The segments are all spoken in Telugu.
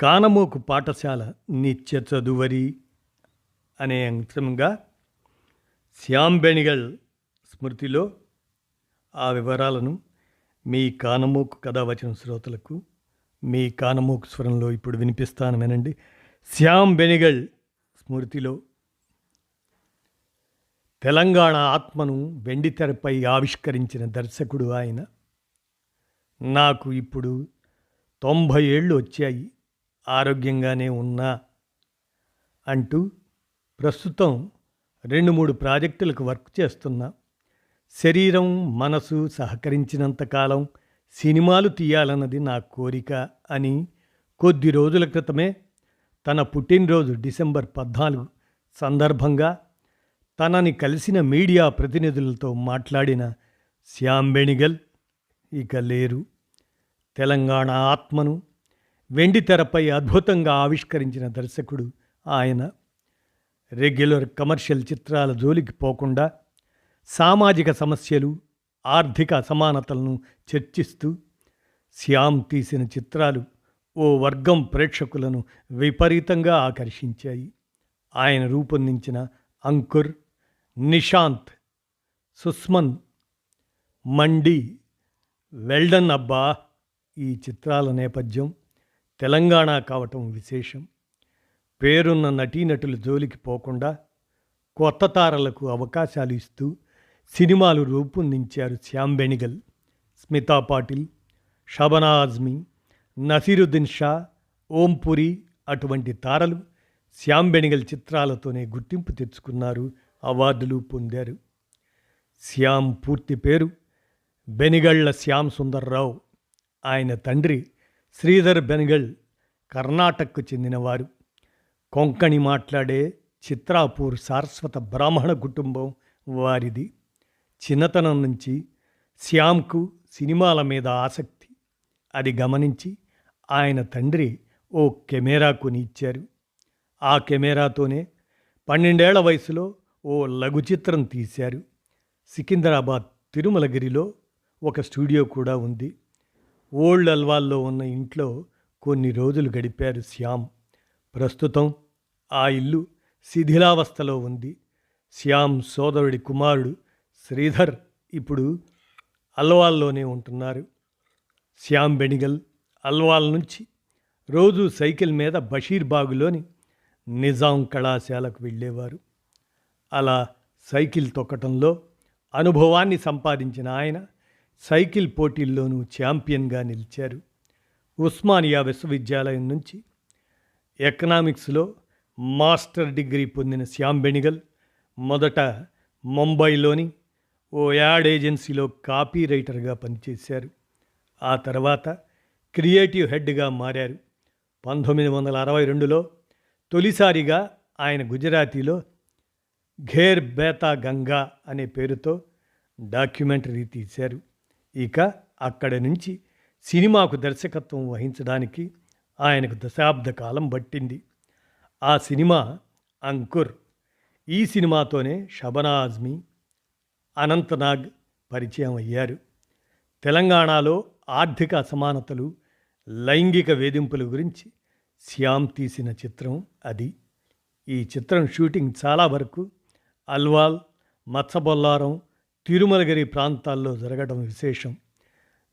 కానమోకు పాఠశాల నిత్య చదువరి అనే అంశంగా శ్యామ్ బెనిగల్ స్మృతిలో ఆ వివరాలను మీ కానమోకు కథ వచ్చిన శ్రోతలకు మీ కానమోకు స్వరంలో ఇప్పుడు వినిపిస్తాను వినండి శ్యామ్ బెనిగల్ స్మృతిలో తెలంగాణ ఆత్మను వెండితెరపై ఆవిష్కరించిన దర్శకుడు ఆయన. నాకు ఇప్పుడు తొంభై ఏళ్ళు వచ్చాయి. ఆరోగ్యంగానే ఉన్నా అంటూ ప్రస్తుతం రెండు మూడు ప్రాజెక్టులకు వర్క్ చేస్తున్నా. శరీరం మనసు సహకరించినంతకాలం సినిమాలు తీయాలన్నది నా కోరిక అని కొద్ది రోజుల క్రితమే తన పుట్టినరోజు డిసెంబర్ పద్నాలుగు సందర్భంగా తనని కలిసిన మీడియా ప్రతినిధులతో మాట్లాడిన శ్యామ్ ఇక లేరు. తెలంగాణ ఆత్మను వెండి తెరపై అద్భుతంగా ఆవిష్కరించిన దర్శకుడు ఆయన. రెగ్యులర్ కమర్షియల్ చిత్రాల జోలికి పోకుండా సామాజిక సమస్యలు ఆర్థిక అసమానతలను చర్చిస్తూ శ్యామ్ తీసిన చిత్రాలు ఓ వర్గం ప్రేక్షకులను విపరీతంగా ఆకర్షించాయి. ఆయన రూపొందించిన అంకుర్ నిశాంత్ సుస్మన్ మండి వెల్డన్ అబ్బా ఈ చిత్రాల నేపథ్యం తెలంగాణ కావటం విశేషం. పేరున్న నటీనటుల జోలికి పోకుండా కొత్త తారలకు అవకాశాలు ఇస్తూ సినిమాలు రూపొందించారు శ్యామ్ బెనిగల్ స్మితా పాటిల్ షబనా ఆజ్మీ నసీరుద్దీన్ షా ఓంపురి అటువంటి తారలు శ్యామ్ బెనిగల్ చిత్రాలతోనే గుర్తింపు తెచ్చుకున్నారు అవార్డులు పొందారు. శ్యామ్ పూర్తి పేరు బెనిగళ్ళ శ్యామ్ సుందర్రావు. ఆయన తండ్రి శ్రీధర్ బెనగల్ కర్ణాటకకు చెందినవారు. కొంకణి మాట్లాడే చిత్రాపూర్ సారస్వత బ్రాహ్మణ కుటుంబం వారిది. చిన్నతనం నుంచి శ్యామ్కు సినిమాల మీద ఆసక్తి. అది గమనించి ఆయన తండ్రి ఓ కెమెరా కొని ఇచ్చారు ఆ కెమెరాతోనే పన్నెండేళ్ళ వయసులో ఓ లఘు చిత్రం తీశారు. సికింద్రాబాద్ తిరుమలగిరిలో ఒక స్టూడియో కూడా ఉంది. ఓల్డ్ అల్వాల్లో ఉన్న ఇంట్లో కొన్ని రోజులు గడిపారు శ్యామ్. ప్రస్తుతం ఆ ఇల్లు శిథిలావస్థలో ఉంది. శ్యామ్ సోదరుడి కుమారుడు శ్రీధర్ ఇప్పుడు అల్వాల్లోనే ఉంటున్నారు. శ్యామ్ బెనిగల్ అల్వాల్ నుంచి రోజు సైకిల్ మీద బషీర్బాగులోని నిజాం కళాశాలకు వెళ్ళేవారు. అలా సైకిల్ తొక్కటంలో అనుభవాన్ని సంపాదించిన ఆయన సైకిల్ పోటీల్లోనూ ఛాంపియన్గా నిలిచారు. ఉస్మానియా విశ్వవిద్యాలయం నుంచి ఎకనామిక్స్లో మాస్టర్ డిగ్రీ పొందిన శ్యామ్ బెనిగల్ మొదట ముంబైలోని ఓ యాడ్ ఏజెన్సీలో కాపీ రైటర్గా పనిచేశారు. ఆ తర్వాత క్రియేటివ్ హెడ్గా మారారు. పంతొమ్మిది వందల అరవై రెండులో తొలిసారిగా ఆయన గుజరాతీలో ఘేర్ బేతా గంగా అనే పేరుతో డాక్యుమెంటరీ తీశారు. ఇక అక్కడి నుంచి సినిమాకు దర్శకత్వం వహించడానికి ఆయనకు దశాబ్ద కాలం పట్టింది. ఆ సినిమా అంకుర్ ఈ సినిమాతోనే షబనా ఆజ్మీ అనంతనాగ్ పరిచయం అయ్యారు. తెలంగాణలో ఆర్థిక అసమానతలు లైంగిక వేధింపుల గురించి శ్యామ్ తీసిన చిత్రం అది. ఈ చిత్రం షూటింగ్ చాలా వరకు అల్వాల్ మత్సబొల్లారం తిరుమలగిరి ప్రాంతాల్లో జరగడం విశేషం.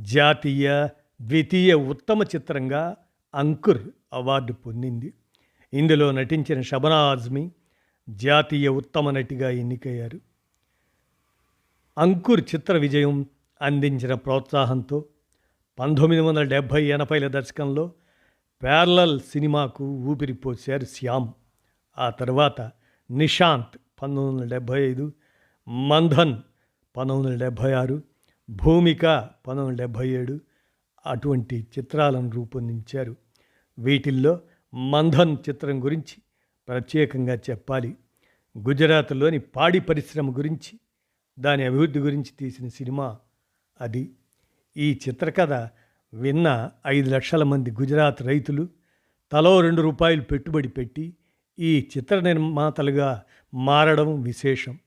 జాతీయ ద్వితీయ ఉత్తమ చిత్రంగా అంకుర్ అవార్డు పొందింది. ఇందులో నటించిన షబనా ఆజ్మీ జాతీయ ఉత్తమ నటిగా ఎన్నికయ్యారు. అంకుర్ చిత్ర విజయం అందించిన ప్రోత్సాహంతో పంతొమ్మిది వందల డెబ్భై ఎనభైల దశకంలో ప్యారలల్ సినిమాకు ఊపిరిపోశారు శ్యామ్. ఆ తర్వాత నిశాంత్ పంతొమ్మిది వందల డెబ్భై ఐదు మంధన్ పంతొమ్మిది వందల డెబ్భై ఆరు భూమిక పంతొమ్మిది వందల డెబ్భై ఏడు అటువంటి చిత్రాలను రూపొందించారు. వీటిల్లో మంధన్ చిత్రం గురించి ప్రత్యేకంగా చెప్పాలి. గుజరాత్లోని పాడి పరిశ్రమ గురించి దాని అభివృద్ధి గురించి తీసిన సినిమా అది. ఈ చిత్రకథ విన్న ఐదు లక్షల మంది గుజరాత్ రైతులు తలో రెండు రూపాయలు పెట్టుబడి పెట్టి ఈ చిత్ర నిర్మాతలుగా మారడం విశేషం.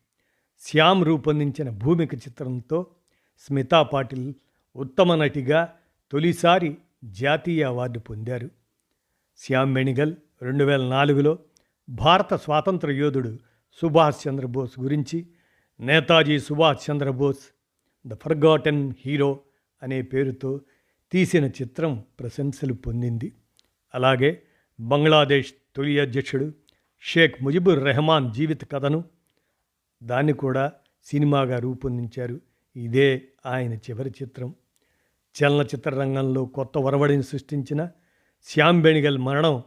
శ్యామ్ రూపొందించిన భూమిక చిత్రంతో స్మితా పాటిల్ ఉత్తమ నటిగా తొలిసారి జాతీయ అవార్డు పొందారు. శ్యామ్ మెణిగల్ రెండు వేల నాలుగులో భారత స్వాతంత్ర యోధుడు సుభాష్ చంద్రబోస్ గురించి Netaji Subhash Chandrabose the forgotten hero అనే పేరుతో తీసిన చిత్రం ప్రశంసలు పొందింది. అలాగే బంగ్లాదేశ్ తొలి అధ్యక్షుడు షేక్ ముజిబుర్ రెహమాన్ జీవిత కథను దాన్ని కూడా సినిమాగా రూపొందించారు. ఇదే ఆయన చివరి చిత్రం. చలనచిత్ర రంగంలో కొత్త ఒరవడిని సృష్టించిన శ్యామ్ బెనిగల్ మరణం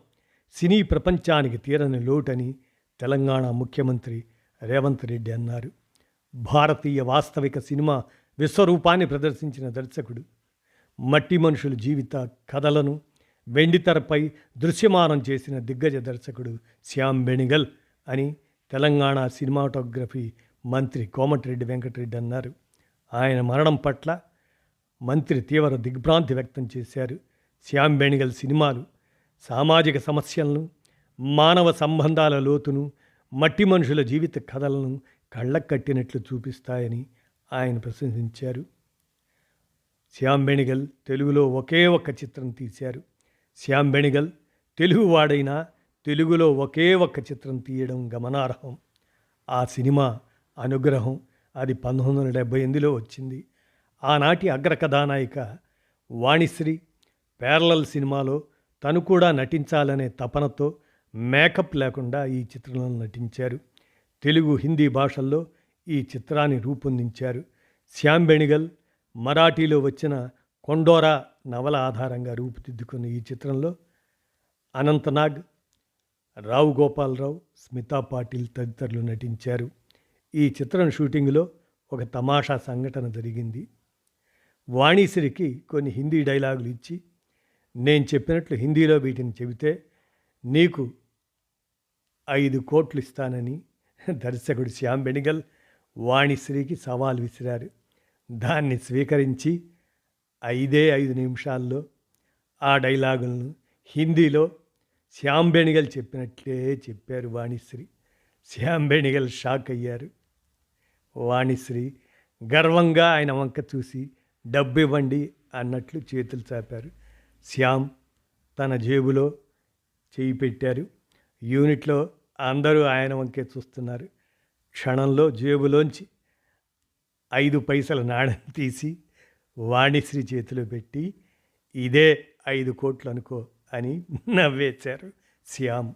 సినీ ప్రపంచానికి తీరని లోటని తెలంగాణ ముఖ్యమంత్రి రేవంత్ రెడ్డి అన్నారు. భారతీయ వాస్తవిక సినిమా విశ్వరూపాన్ని ప్రదర్శించిన దర్శకుడు. మట్టి మనుషుల జీవిత కథలను వెండితెరపై దృశ్యమానం చేసిన దిగ్గజ దర్శకుడు శ్యామ్ బెనిగల్ అని తెలంగాణ సినిమాటోగ్రఫీ మంత్రి కోమటిరెడ్డి వెంకటరెడ్డి అన్నారు. ఆయన మరణం పట్ల మంత్రి తీవ్ర దిగ్భ్రాంతి వ్యక్తం చేశారు. శ్యామ్ బెణిగల్ సినిమాలు సామాజిక సమస్యలను మానవ సంబంధాల లోతును మట్టి మనుషుల జీవిత కథలను కళ్ళకు కట్టినట్లు చూపిస్తాయని ఆయన ప్రశంసించారు. శ్యామ్ బెణిగల్ తెలుగులో ఒకే ఒక్క చిత్రం తీశారు. శ్యామ్ బెణిగల్ తెలుగువాడైనా తెలుగులో ఒకే ఒక్క చిత్రం తీయడం గమనార్హం. ఆ సినిమా అనుగ్రహం అది పంతొమ్మిది వందల డెబ్భై ఎనిమిదిలో వచ్చింది. ఆనాటి అగ్ర కథానాయిక వాణిశ్రీ పేర్లల్ సినిమాలో తను కూడా నటించాలనే తపనతో మేకప్ లేకుండా ఈ చిత్రంలో నటించారు. తెలుగు హిందీ భాషల్లో ఈ చిత్రాన్ని రూపొందించారు. శ్యామ్ బెణిగల్ మరాఠీలో వచ్చిన కొండోరా నవల ఆధారంగా రూపుదిద్దుకున్న ఈ చిత్రంలో అనంతనాగ్ రావు గోపాలరావు స్మితా పాటిల్ తదితరులు నటించారు. ఈ చిత్రం షూటింగ్లో ఒక తమాషా సంఘటన జరిగింది. వాణిశ్రీకి కొన్ని హిందీ డైలాగులు ఇచ్చి నేను చెప్పినట్లు హిందీలో వీటిని చెబితే నీకు ఐదు కోట్లు ఇస్తానని దర్శకుడు శ్యామ్ బెనిగల్ వాణిశ్రీకి సవాల్ విసిరారు. దాన్ని స్వీకరించి ఐదే ఐదు నిమిషాల్లో ఆ డైలాగులను హిందీలో శ్యామ్ చెప్పినట్లే చెప్పారు వాణిశ్రీ. శ్యామ్ షాక్ అయ్యారు. వాణిశ్రీ గర్వంగా ఆయన వంక చూసి డబ్బు ఇవ్వండి అన్నట్లు చేతులు చాపారు. శ్యామ్ తన జేబులో చేయి పెట్టారు. యూనిట్లో అందరూ ఆయన వంకే చూస్తున్నారు. క్షణంలో జేబులోంచి ఐదు పైసల నాణ్యం తీసి వాణిశ్రీ చేతిలో పెట్టి ఇదే ఐదు కోట్లు అనుకో అని నవ్వేశారు శ్యామ్.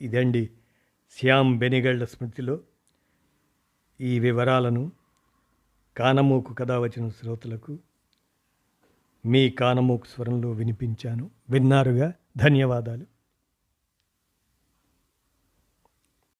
ఇదండి శ్యామ్ బెనిగళ్ళ స్మృతిలో ఈ వివరాలను కానమూకు కథ వచ్చిన శ్రోతలకు మీ కానమూకు స్వరంలో వినిపించాను. విన్నారుగా? ధన్యవాదాలు.